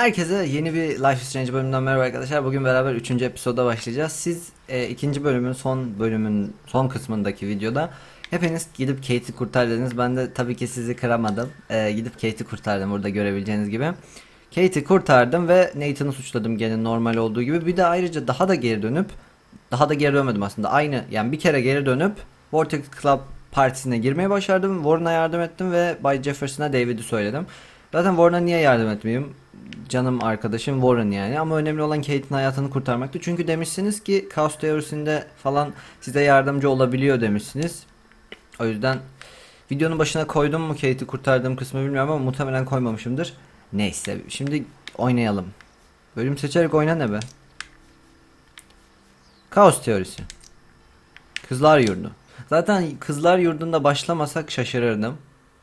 Herkese yeni bir Life is Strange bölümünden merhaba arkadaşlar. Bugün beraber 3. episoda başlayacağız. Siz e, ikinci bölümün son bölümün son kısmındaki videoda hepiniz gidip Kate'i kurtar dediniz. Ben de tabii ki sizi kıramadım. E, gidip Kate'i kurtardım burada görebileceğiniz gibi. Kate'i kurtardım ve Nathan'ı suçladım gene normal olduğu gibi. Bir de ayrıca daha da geri dönüp daha da geri dönmedim aslında. Aynı yani bir kere geri dönüp Vortex Club partisine girmeye başardım. Warren'a yardım ettim ve Bay Jefferson'a David'i söyledim. Zaten Warren'a niye yardım etmeyeyim? Canım arkadaşım Warren yani ama önemli olan Kate'in hayatını kurtarmaktı. Çünkü demişsiniz ki Chaos teorisinde falan size yardımcı olabiliyor demişsiniz. O yüzden videonun başına koydum mu Kate'i kurtardığım kısmı bilmiyorum ama muhtemelen koymamışımdır. Neyse şimdi oynayalım. Bölüm seçerek oyna ne be? Kaos teorisi. Kızlar yurdu. Zaten kızlar yurdunda başlamasak şaşırırdım.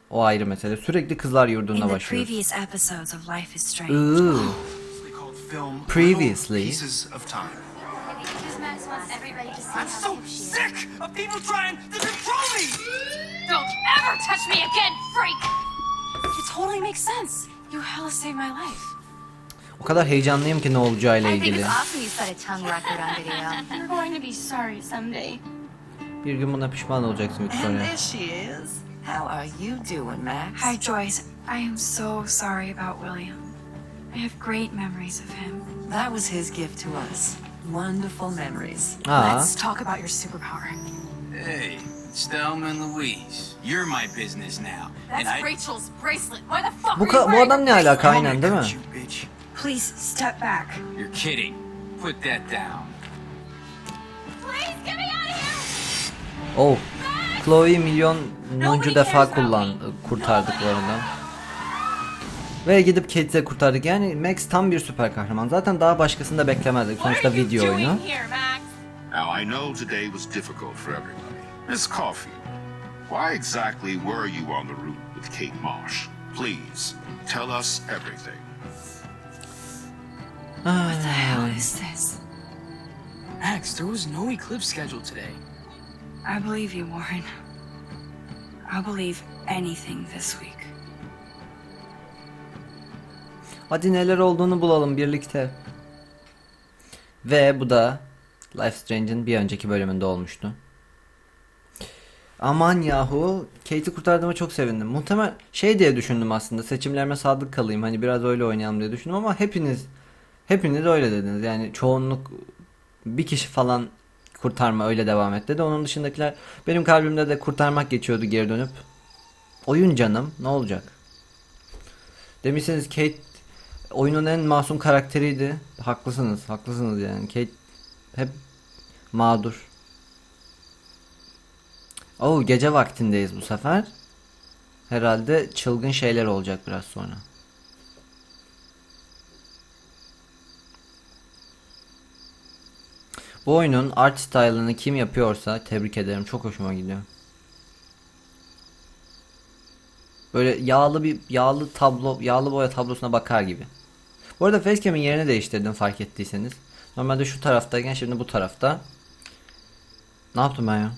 O ayrı mesele. Sürekli kızlar In yurdunda başlıyoruz. previous episodes of Life is Strange, Ooh. They called film Previously. I'm so sick of people trying to control me. Don't ever touch me again, freak! it totally makes sense. You hella saved my life. O kadar heyecanlıyım ki ne olacağıyla ilgili. Bir gün buna pişman olacaksın Victoria. There she is. How are you doing, Max? Hi, Joyce. I am so sorry about William. I have great memories of him. That was his gift to us. Wonderful memories. Aa, Let's talk about your superpower. Hey, it's Thelma and Louise. You're my business now. That's and I. Rachel's bracelet. Why the fuck bu, are you ka- bu wearing adam ne a bracelet? alaka aynen değil mi? You bitch. Please step back. You're kidding. Put that down. Please get me out of here! Oh. Chloe milyonuncu defa kullandı, kurtardık bu arada. Ve gidip Kate'i kurtardık. Yani Max tam bir süper kahraman. Zaten daha başkasını da beklemezdik. Sonuçta video oyunu. Now, I know today was difficult for everybody. Miss Caulfield, why exactly were you on the route with Kate Marsh? Please, tell us everything. What the hell is this? Max, there was no eclipse scheduled today. I believe you, Warren. I'll believe anything this week. Hadi neler olduğunu bulalım birlikte. Ve bu da Life Strange'in bir önceki bölümünde olmuştu. Aman yahu Kate'i kurtardığıma çok sevindim. Muhtemel şey diye düşündüm aslında seçimlerime sadık kalayım hani biraz öyle oynayalım diye düşündüm ama hepiniz hepiniz öyle dediniz. Yani çoğunluk bir kişi falan kurtarma öyle devam et dedi. Onun dışındakiler benim kalbimde de kurtarmak geçiyordu geri dönüp. Oyun canım ne olacak? Demişsiniz Kate oyunun en masum karakteriydi. Haklısınız, haklısınız yani. Kate hep mağdur. Oo gece vaktindeyiz bu sefer. Herhalde çılgın şeyler olacak biraz sonra. Bu oyunun art style'ını kim yapıyorsa tebrik ederim. Çok hoşuma gidiyor. Böyle yağlı bir yağlı tablo, yağlı boya tablosuna bakar gibi. Bu arada facecam'in yerini değiştirdim fark ettiyseniz. Normalde şu taraftayken şimdi bu tarafta. Ne yaptım ben ya?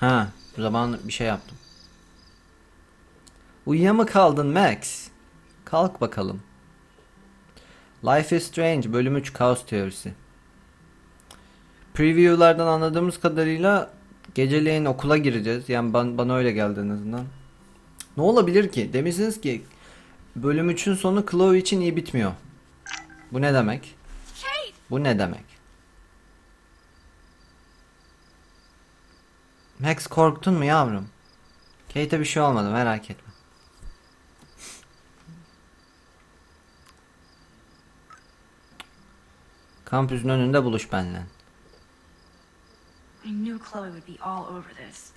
Ha, bu zaman bir şey yaptım. Uyuya mı kaldın Max? Kalk bakalım. Life is Strange bölüm 3 Kaos Teorisi. Preview'lardan anladığımız kadarıyla geceleyin okula gireceğiz. Yani ban- bana öyle geldi en azından. Ne olabilir ki? Demişsiniz ki bölüm 3'ün sonu Chloe için iyi bitmiyor. Bu ne demek? Kate! Bu ne demek? Max korktun mu yavrum? Kate'e bir şey olmadı merak etme. Kampüsün önünde buluş benimle. I knew Chloe would be all over this.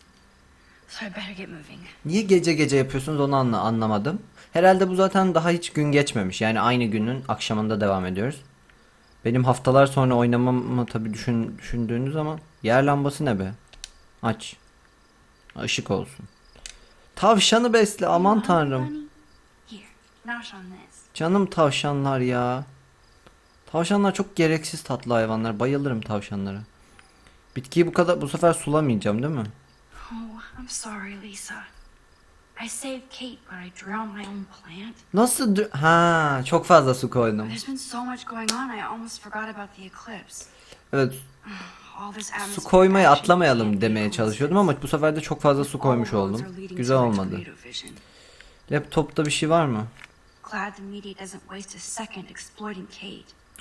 So I better get moving. Niye gece gece yapıyorsunuz onu anla anlamadım. Herhalde bu zaten daha hiç gün geçmemiş. Yani aynı günün akşamında devam ediyoruz. Benim haftalar sonra oynamamı tabii düşün, düşündüğünüz zaman yer lambası ne be? Aç. Işık olsun. Tavşanı besle aman tanrım. Canım tavşanlar ya. Tavşanlar çok gereksiz tatlı hayvanlar. Bayılırım tavşanlara. Bitkiyi bu kadar bu sefer sulamayacağım değil mi? Oh, I'm sorry, Lisa. I saved Kate, but I drowned my own plant. Nasıl ha çok fazla su koydum. There's been so much going on, I almost forgot about the eclipse. Evet su koymayı atlamayalım demeye çalışıyordum ama bu sefer de çok fazla su koymuş oldum. Güzel olmadı. Laptopta bir şey var mı?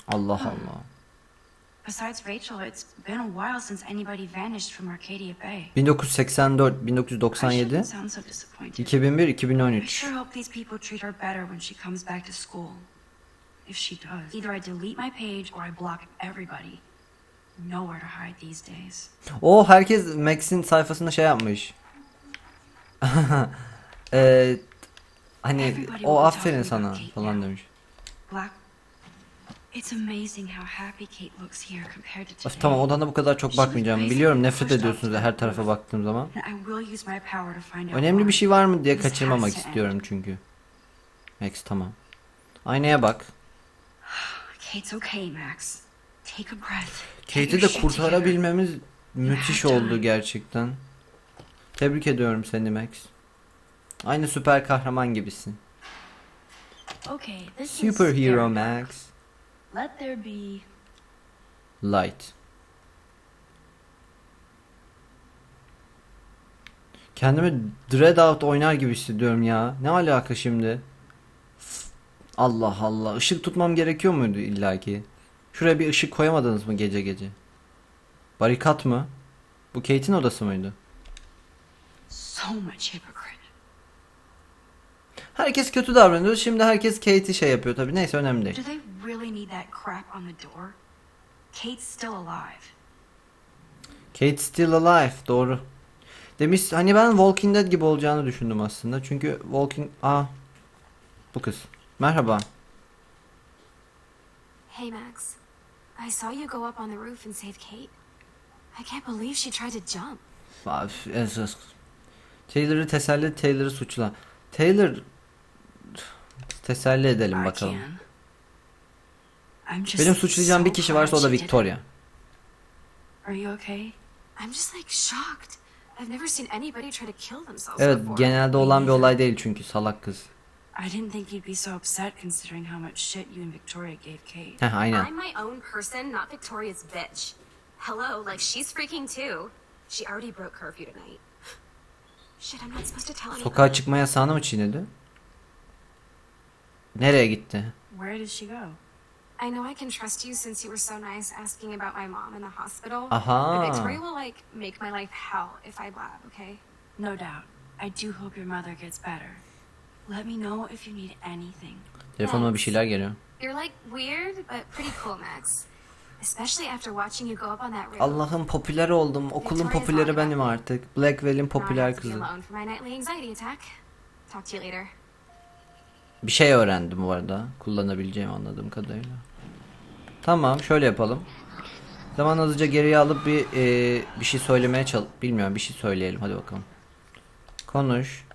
Allah Allah. Besides Rachel, it's been a while since anybody vanished from Arcadia Bay. 1984, I 1997, shouldn't sound so disappointed. 2001, I 2013. sure hope these people treat her better when she comes back to school. If she does, either I delete my page or I block everybody. Nowhere to hide these days. O herkes Max'in sayfasında şey yapmış. Eee hani o aferin sana falan demiş. Black. Of, tamam odana bu kadar çok bakmayacağım. Biliyorum nefret ediyorsunuz her tarafa baktığım zaman. Önemli bir şey var mı diye kaçırmamak istiyorum çünkü. Max tamam. Aynaya bak. Kate's okay, Max. Take a breath. Get Kate'i de kurtarabilmemiz müthiş oldu gerçekten. Tebrik ediyorum seni Max. Aynı süper kahraman gibisin. Superhero. Max. Let there be Light. Kendimi Dreadout oynar gibi hissediyorum ya. Ne alaka şimdi? Allah Allah. Işık tutmam gerekiyor muydu illaki? Şuraya bir ışık koyamadınız mı gece gece? Barikat mı? Bu Kate'in odası mıydı? so much hypocrite. Herkes kötü davranıyor. Şimdi herkes Kate'i şey yapıyor tabii. Neyse önemli değil. Really need that crap on the door? Kate's still alive. Kate still alive. Doğru. Demiş hani ben Walking Dead gibi olacağını düşündüm aslında. Çünkü Walking... Aa. Bu kız. Merhaba. Hey, Max. I saw you go up on the roof and save Kate. I can't believe she tried to jump. Taylor'ı teselli, Taylor'ı suçla. Taylor... Teselli edelim bakalım. Benim suçlayacağım bir kişi varsa o da. Victoria. Are you okay? I'm just like shocked. I've never seen anybody try to kill themselves Evet before. genelde olan bir olay değil çünkü salak kız. I didn't think you'd be so upset considering how much shit you and Victoria gave Kate. Heh aynen. I'm my own person, not Victoria's bitch. Hello, like she's freaking too. She already broke curfew tonight. Shit, I'm not supposed to tell anyone. Sokağa çıkma yasağını mı çiğnedi? Nereye gitti? Where did she go? I know I can trust you since you were so nice asking about my mom in the hospital. Aha. But Victoria will like make my life hell if I blab, okay? No doubt. I do hope your mother gets better. Let me know if you need anything. Telefonuma bir şeyler geliyor. You're like weird but pretty cool, Max. Especially after watching you go up on that roof. Allah'ım popüler oldum. Okulun popüleri benim artık. Blackwell'in popüler kızı. alone for my nightly anxiety attack. Talk to you later. Bir şey öğrendim bu arada. Kullanabileceğim anladığım kadarıyla. Tamam şöyle yapalım. Zaman hızlıca geriye alıp bir e, bir şey söylemeye çal... Bilmiyorum bir şey söyleyelim hadi bakalım. Konuş.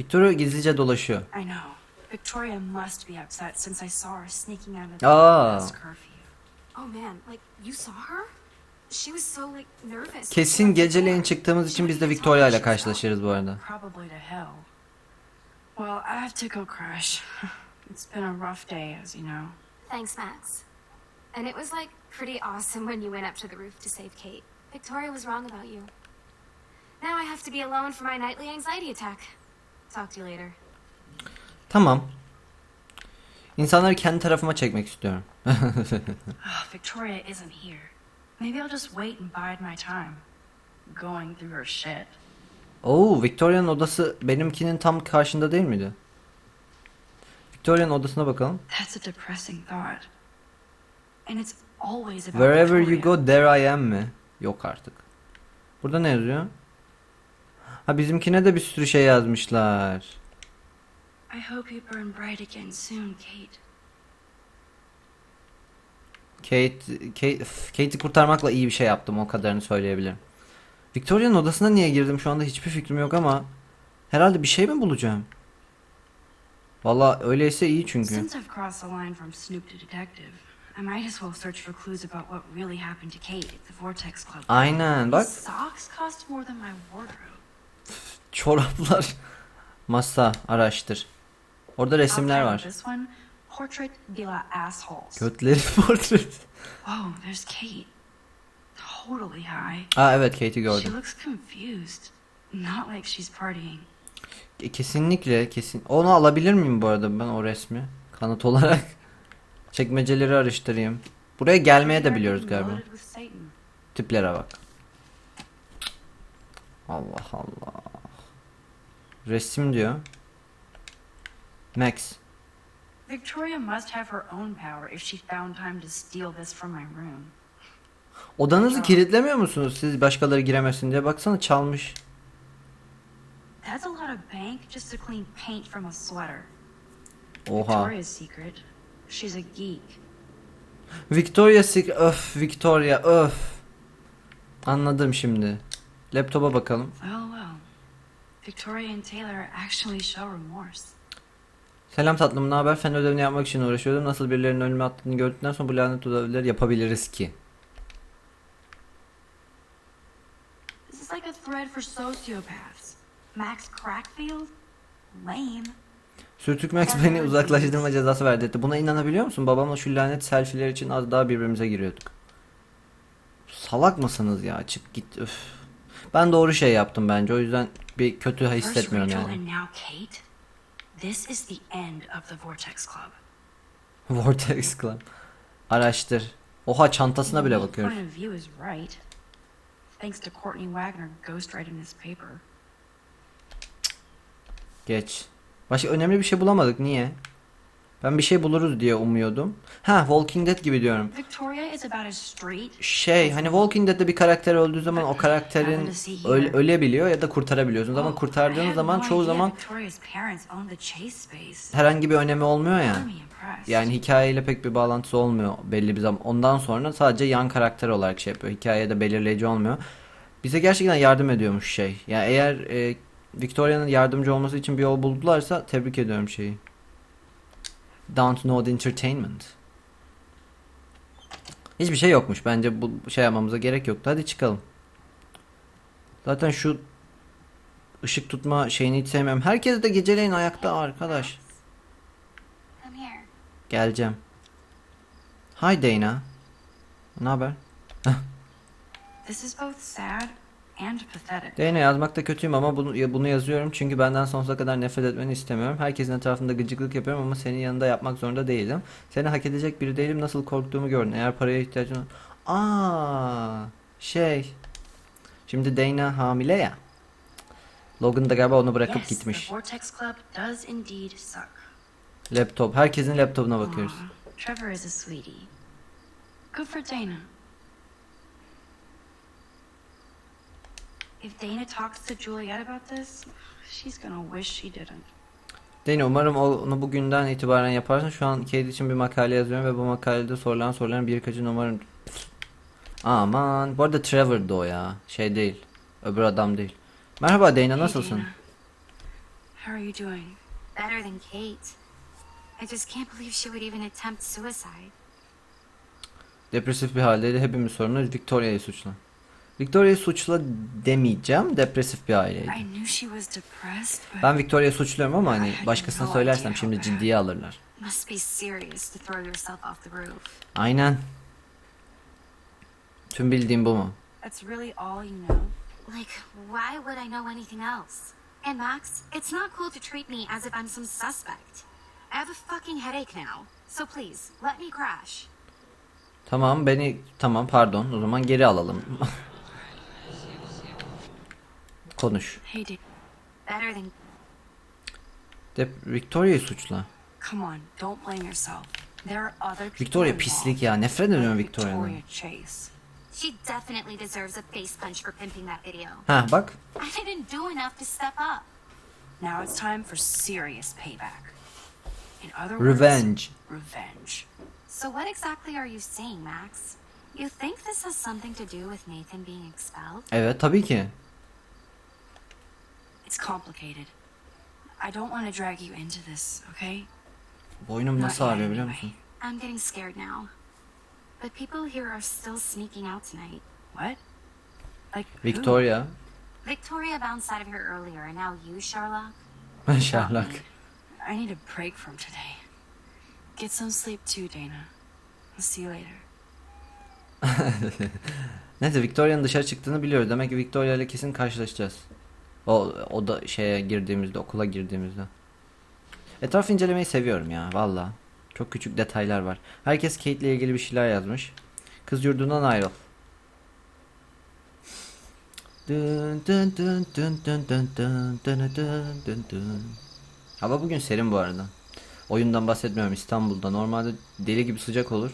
Victoria gizlice dolaşıyor. I know. Victoria must be upset since I saw her sneaking out of the curfew. Oh man, like you saw her? She was so like nervous. Kesin geceleyin çıktığımız için biz de Victoria ile karşılaşırız bu arada. Probably to hell. Well, I have to go crash. It's been a rough day, as you know. Thanks, Max. And it was like pretty awesome when you went up to the roof to save Kate. Victoria was wrong about you. Now I have to be alone for my nightly anxiety attack. Talk to you later. Tamam. İnsanları kendi tarafıma çekmek istiyorum. Ah, Victoria isn't here. Maybe I'll just wait and bide my time. Going through her shit. Oo, Victoria'nın odası benimkinin tam karşında değil miydi? Victoria'nın odasına bakalım. That's a depressing thought. And it's always about Wherever you Victoria. go there I am mi? Yok artık. Burada ne yazıyor? Ha bizimkine de bir sürü şey yazmışlar. I hope you burn bright again soon, Kate. Kate, Kate, Kate'i kurtarmakla iyi bir şey yaptım o kadarını söyleyebilirim. Victoria'nın odasına niye girdim şu anda hiçbir fikrim yok ama herhalde bir şey mi bulacağım? Valla öyleyse iyi çünkü. Since I've crossed the line from Snoop to detective, I might as well search for clues about what really happened to Kate at the Vortex Club. Aynen bak. Socks cost more than my wardrobe. Çoraplar. Masa araştır. Orada resimler var. title This one, Portrait de la Assholes. Götleri portresi. Whoa, there's Kate. Totally high. Aa evet Kate'i She gördüm. looks confused. Not like she's partying. Kesinlikle kesin. Onu alabilir miyim bu arada ben o resmi? Kanıt olarak. Çekmeceleri araştırayım. Buraya gelmeye de biliyoruz galiba. Tiplere bak. Allah Allah. Resim diyor. Max. Victoria must have her own power if she found time to steal this from my room. Odanızı kilitlemiyor musunuz siz başkaları giremesin diye? Baksana çalmış. A bank just to clean paint from a sweater. Oha. Victoria's secret. She's a geek. Victoria Sec öf Victoria öf. Anladım şimdi. Laptopa bakalım. Well, well. Victoria and Taylor actually show remorse. Selam tatlım ne haber? Fen ödevini yapmak için uğraşıyordum. Nasıl birilerinin önüme attığını gördükten sonra bu lanet ödevleri yapabiliriz ki. This is like a thread for sociopaths. Max Crackfield? Lame. Sürtük Max beni uzaklaştırma cezası verdi etti. Buna inanabiliyor musun? Babamla şu lanet selfie'ler için az daha birbirimize giriyorduk. Salak mısınız ya? Çık git. Öf. Ben doğru şey yaptım bence. O yüzden bir kötü hissetmiyorum yani. This is the end of the Vortex Club. Vortex Club. Araştır. Oha çantasına bile bakıyoruz. Thanks to Courtney Wagner ghostwriting this paper. Geç. Başka önemli bir şey bulamadık. Niye? Ben bir şey buluruz diye umuyordum. Ha Walking Dead gibi diyorum. Şey hani Walking Dead'de bir karakter öldüğü zaman o karakterin öl- ölebiliyor ya da kurtarabiliyorsunuz ama Oh, kurtardığınız zaman çoğu zaman herhangi bir önemi olmuyor ya. Yani hikayeyle pek bir bağlantısı olmuyor belli bir zaman. Ondan sonra sadece yan karakter olarak şey yapıyor. Hikayede belirleyici olmuyor. Bize gerçekten yardım ediyormuş şey. Yani eğer e, Victoria'nın yardımcı olması için bir yol buldularsa tebrik ediyorum şeyi. Download Entertainment. Hiçbir şey yokmuş. Bence bu şey yapmamıza gerek yoktu. Hadi çıkalım. Zaten şu ışık tutma şeyini hiç sevmiyorum. Herkes de geceleyin ayakta arkadaş. Geleceğim. Hi Dana. Ne haber? This is both sad Dana yazmakta kötüyüm ama bunu, bunu yazıyorum çünkü benden sonsuza kadar nefret etmeni istemiyorum. Herkesin etrafında gıcıklık yapıyorum ama senin yanında yapmak zorunda değilim. Seni hak edecek biri değilim. Nasıl korktuğumu gördün. Eğer paraya ihtiyacın ol- Aa, şey. Şimdi Dana hamile ya. Logan da galiba onu bırakıp gitmiş. Laptop. Herkesin laptopuna bakıyoruz. Trevor is a sweetie. Good for Dana. If Dana talks to Juliet about this, she's gonna wish she didn't. Deni umarım onu bugünden itibaren yaparsın. Şu an Kate için bir makale yazıyorum ve bu makalede sorulan soruların birkaçını umarım... Aman. Bu arada Trevor'dı o ya. Şey değil. Öbür adam değil. Merhaba Dana Hey, nasılsın? Dana. How are you doing? Better than Kate. I just can't believe she would even attempt suicide. Depresif bir haldeydi. Hepimiz sorunuz Victoria'yı suçla. Victoria'yı suçla demeyeceğim. Depresif bir aileydi. Ben Victoria'yı suçluyorum ama hani başkasına söylersem şimdi ciddiye alırlar. Aynen. Tüm bildiğim bu mu? that's really all you know. Like, why would I know anything else? And Max, it's not cool to treat me as if I'm some suspect. I have a fucking headache now. So please, let me crash. Tamam beni tamam pardon o zaman geri alalım. Konuş. De Victoria'yı suçla. Victoria pislik ya. Nefret ediyorum Victoria'dan. She definitely deserves a face punch for pimping that video. Ha bak. I didn't do enough to step up. Now it's time for serious payback. In other words, Revenge. Revenge. So what exactly are you saying, Max? You think this has something to do with Nathan being expelled? Evet tabii ki. It's complicated. I don't want to drag you into this, okay? Boynum nasıl ağrıyor biliyor musun? I'm getting scared now. But people here are still sneaking out tonight. What? Like who? Victoria. Victoria bounced out of here earlier, and now you, Sherlock? Sherlock. I need a break from today. Get some sleep too, Dana. I'll see you later. Neyse Victoria'nın dışarı çıktığını biliyoruz. Demek ki Victoria ile kesin karşılaşacağız. O, o da şeye girdiğimizde, okula girdiğimizde. Etraf incelemeyi seviyorum ya valla. Çok küçük detaylar var. Herkes Kate ilgili bir şeyler yazmış. Kız yurdundan ayrıl. Hava bugün serin bu arada. Oyundan bahsetmiyorum İstanbul'da. Normalde deli gibi sıcak olur.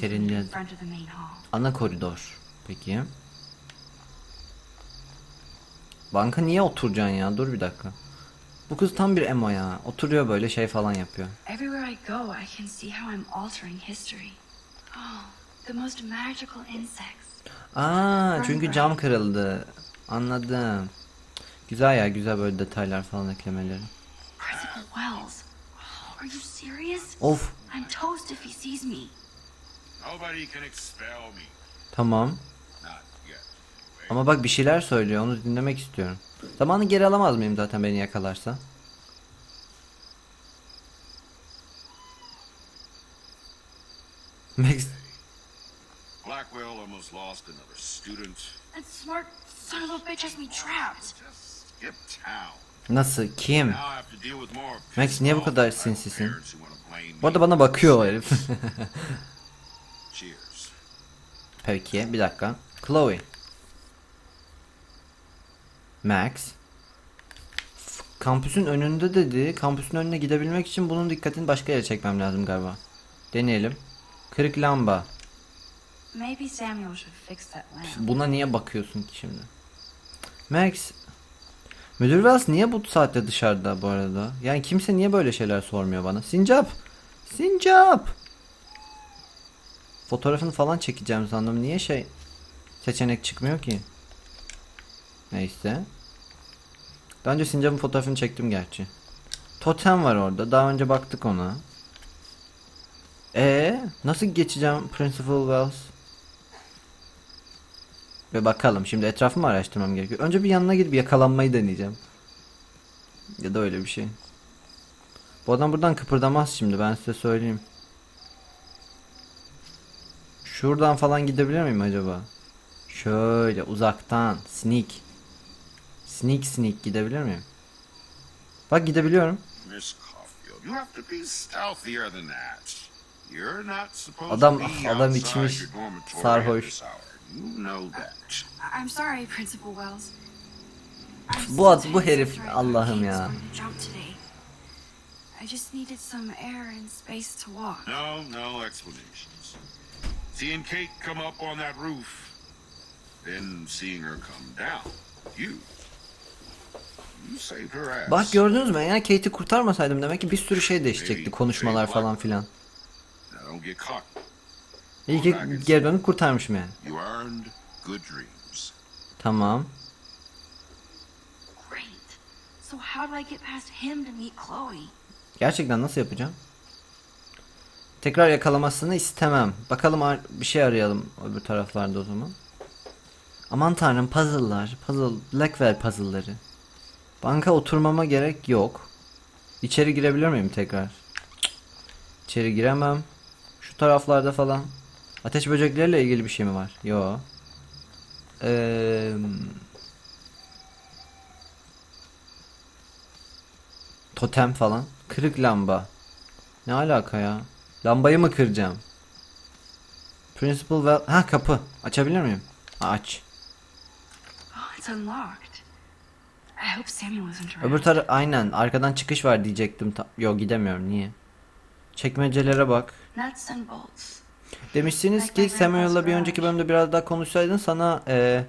Serinliğe... Ana koridor. Peki. Banka niye oturacaksın ya? Dur bir dakika. Bu kız tam bir emo ya. Oturuyor böyle şey falan yapıyor. Everywhere I go, I can see how I'm altering history. Oh, the most magical insects. Aa, çünkü cam kırıldı. Anladım. Güzel ya, güzel böyle detaylar falan eklemeleri. Principal Wells. Are you serious? Of, I'm toast if he sees me. Nobody can expel me. tamam. Ama bak bir şeyler söylüyor, onu dinlemek istiyorum. Zamanı geri alamaz mıyım zaten beni yakalarsa? Max, Blackwell almost lost another student. That smart son of a bitch has me trapped. Just skip town. nasıl, kim? Max, niye bu kadar sinsisin? Bu arada bana bakıyor o herif. Peki bir dakika. Chloe. Max. Kampüsün önünde dedi. Kampüsün önüne gidebilmek için bunun dikkatini başka yere çekmem lazım galiba. Deneyelim. Kırık lamba. Buna niye bakıyorsun ki şimdi? Max. Müdür Wells niye bu saatte dışarıda bu arada? Yani kimse niye böyle şeyler sormuyor bana? Sincap. Sincap. Fotoğrafını falan çekeceğim sandım. Niye şey seçenek çıkmıyor ki? Neyse. Daha önce Sincap'ın fotoğrafını çektim gerçi. Totem var orada. Daha önce baktık ona. E nasıl geçeceğim Principal Wells? Ve bakalım şimdi etrafımı araştırmam gerekiyor. Önce bir yanına gidip yakalanmayı deneyeceğim. Ya da öyle bir şey. Bu adam buradan kıpırdamaz şimdi ben size söyleyeyim. Şuradan falan gidebilir miyim acaba? Şöyle uzaktan sneak. Sneak sneak gidebilir miyim? Bak gidebiliyorum. Adam adam içmiş sarhoş. Bu ad bu herif Allah'ım ya. I just needed some air and space to walk. No, no explanations. Seeing Kate come up on that roof, then seeing her come down, you Bak gördünüz mü? Eğer Kate'i kurtarmasaydım demek ki bir sürü şey değişecekti. Konuşmalar falan filan. İyi ki geri dönüp kurtarmışım yani. Tamam. Gerçekten nasıl yapacağım? Tekrar yakalamasını istemem. Bakalım bir şey arayalım öbür taraflarda o zaman. Aman tanrım puzzle'lar. Puzzle, Blackwell puzzle'ları. Banka oturmama gerek yok. İçeri girebilir miyim tekrar? İçeri giremem. Şu taraflarda falan. Ateş böcekleriyle ilgili bir şey mi var? Yo. Eee... Totem falan. Kırık lamba. Ne alaka ya? Lambayı mı kıracağım? Principal well... Ha kapı. Açabilir miyim? Aç. Oh, it's unlocked. I hope Samuel isn't around. Öbür taraf aynen arkadan çıkış var diyecektim. Ta- Yo gidemiyorum niye? Çekmecelere bak. Demişsiniz ki Samuel'la bir önceki bölümde biraz daha konuşsaydın sana e,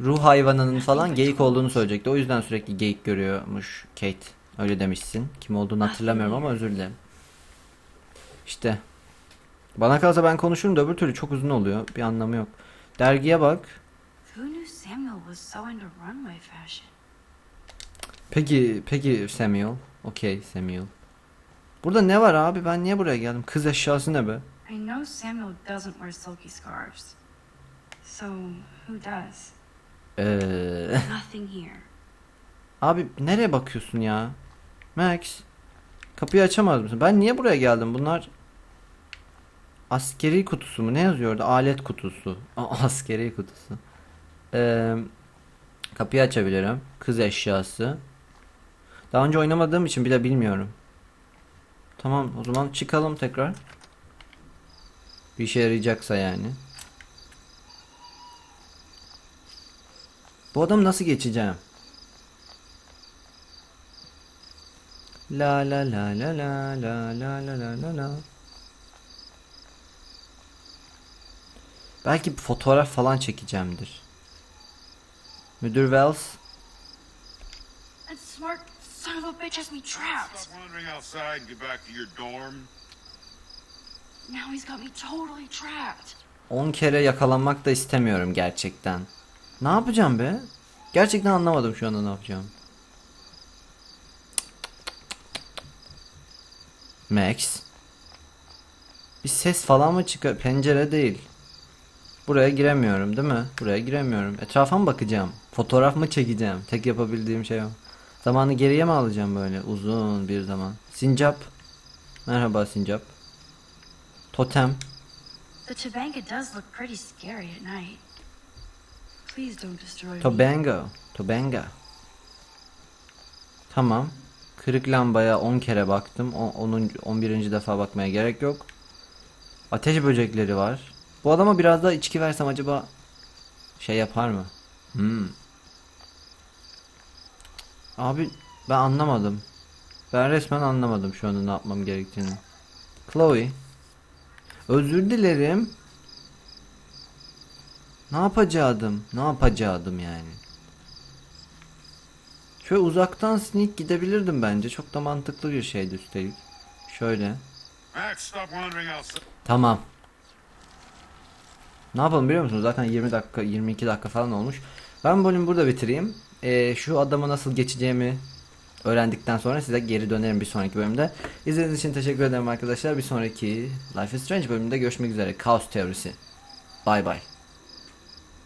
ruh hayvanının falan geyik olduğunu söyleyecekti. O yüzden sürekli geyik görüyormuş Kate. Öyle demişsin. Kim olduğunu hatırlamıyorum ama özür dilerim. İşte. Bana kalsa ben konuşurum da öbür türlü çok uzun oluyor. Bir anlamı yok. Dergiye bak. Who knew Samuel was so into runway fashion? Peki, peki Samuel. Okey Samuel. Burada ne var abi? Ben niye buraya geldim? Kız eşyası ne be? I know Samuel doesn't wear silky scarves. So who does? Ee, Nothing here. abi nereye bakıyorsun ya? Max. Kapıyı açamaz mısın? Ben niye buraya geldim? Bunlar askeri kutusu mu? Ne yazıyor orada? Alet kutusu. Askeri kutusu. Ee, kapıyı açabilirim. Kız eşyası. Daha önce oynamadığım için bile bilmiyorum. Tamam o zaman çıkalım tekrar. Bir işe yarayacaksa yani. Bu adamı nasıl geçeceğim? La la la la la la la la la la la. Belki fotoğraf falan çekeceğimdir. Müdür Wells. Son of a bitch has me trapped. Stop wandering outside and get back to your dorm. Now he's got me totally trapped. 10 kere yakalanmak da istemiyorum gerçekten. Ne yapacağım be? Gerçekten anlamadım şu anda ne yapacağım. Max. Bir ses falan mı çıkar? Pencere değil. Buraya giremiyorum değil mi? Buraya giremiyorum. Etrafa mı bakacağım? Fotoğraf mı çekeceğim? Tek yapabildiğim şey o. Zamanı geriye mi alacağım böyle uzun bir zaman? Sincap. Merhaba Sincap. Totem. The Tobanga does look pretty scary at night. Please don't destroy me. Tobango. Tobanga. Tamam. Kırık lambaya 10 kere baktım. O, 10. 11. defa bakmaya gerek yok. Ateş böcekleri var. Bu adama biraz daha içki versem acaba şey yapar mı? Hmm. Abi ben anlamadım. Ben resmen anlamadım şu anda ne yapmam gerektiğini. Chloe. Özür dilerim. Ne yapacaktım? Ne yapacaktım yani? Şöyle uzaktan sneak gidebilirdim bence. Çok da mantıklı bir şeydi üstelik. Şöyle. Tamam. Ne yapalım biliyor musunuz? Zaten 20 dakika 22 dakika falan olmuş. Ben bölümü burada bitireyim. Ee, şu adamı nasıl geçeceğimi öğrendikten sonra size geri dönerim bir sonraki bölümde. İzlediğiniz için teşekkür ederim arkadaşlar. Bir sonraki Life is Strange bölümünde görüşmek üzere. Kaos teorisi. Bay bay.